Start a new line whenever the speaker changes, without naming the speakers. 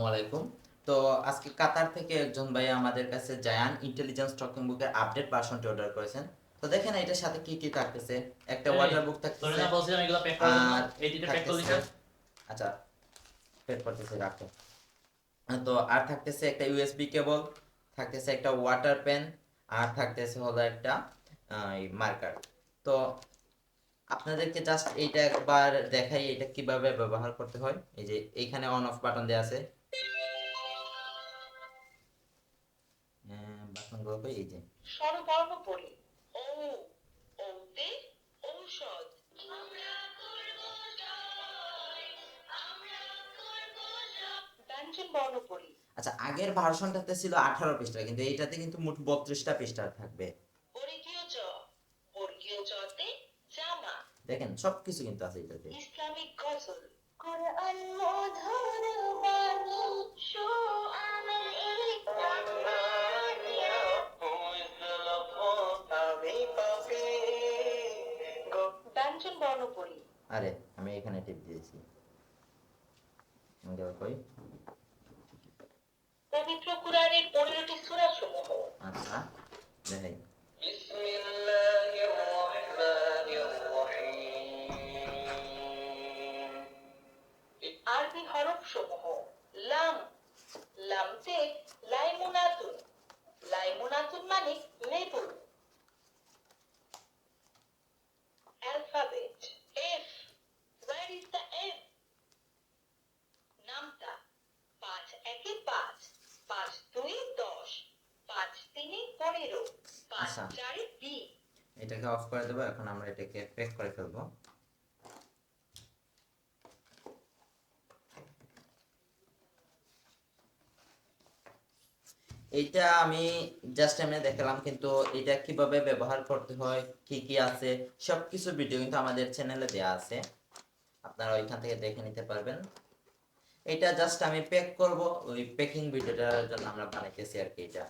আসসালামু আলাইকুম। তো আজকে কাতার থেকে একজন ভাই আমাদের কাছে জায়ান ইন্টেলিজেন্স টকিং বুকের আপডেট ভার্সনটি অর্ডার করেছেন। তো দেখেন এটার সাথে কি কি থাকতেছে? একটা ওয়াটার বুক থাকতেছে।
প্যাক
আর
এই দুটো প্যাক করে
থাকতেছে-
দিতে
আচ্ছা পেট করতেছে রাখো। তো আর থাকতেছে একটা ইউএসবি কেবল থাকতেছে একটা ওয়াটার পেন আর থাকতেছে হলো একটা মার্কার তো আপনাদেরকে জাস্ট এইটা একবার দেখাই এটা কীভাবে ব্যবহার করতে হয়। এই যে এইখানে অন অফ বাটন দেওয়া আছে। বাটনগুলো কই এই যে।
স্বরবর্ণ পড়ি ও ওতে ঔষধ। ব্যঞ্জন বর্ণ পড়ি
আচ্ছা আগের ভার্সনটাতে ছিল আঠারো পৃষ্ঠা কিন্তু এইটাতে কিন্তু মোট বত্রিশটা পৃষ্ঠা থাকবে। দেখেন সবকিছু কিন্তু আছে এটাতে।
ইসলামিক গজল। কোরআন মধুর বাণী শো আমার
আরে আমি এখানে টিপ দিয়েছি। দেওয়া কই?
পবিত্র কুরআনের 15 টি সূরা সমূহ
আচ্ছা দেখাই
বিসমিল্লাহির রহমানির রহিম।
আরবি হরফ সমূহ পনেরো
আচ্ছা। এটাকে অফ করে দেবো এখন আমরা এটাকে প্যাক করে ফেলব। এইটা আমি জাস্ট এমনি দেখালাম কিন্তু এটা কীভাবে ব্যবহার করতে হয় কি কি আছে সবকিছু ভিডিও কিন্তু আমাদের চ্যানেলে দেয়া আছে। আপনারা ওইখান থেকে দেখে নিতে পারবেন। এটা জাস্ট আমি প্যাক করব ওই প্যাকিং ভিডিওটার জন্য আমরা বানাইতেছি আর কি এটা।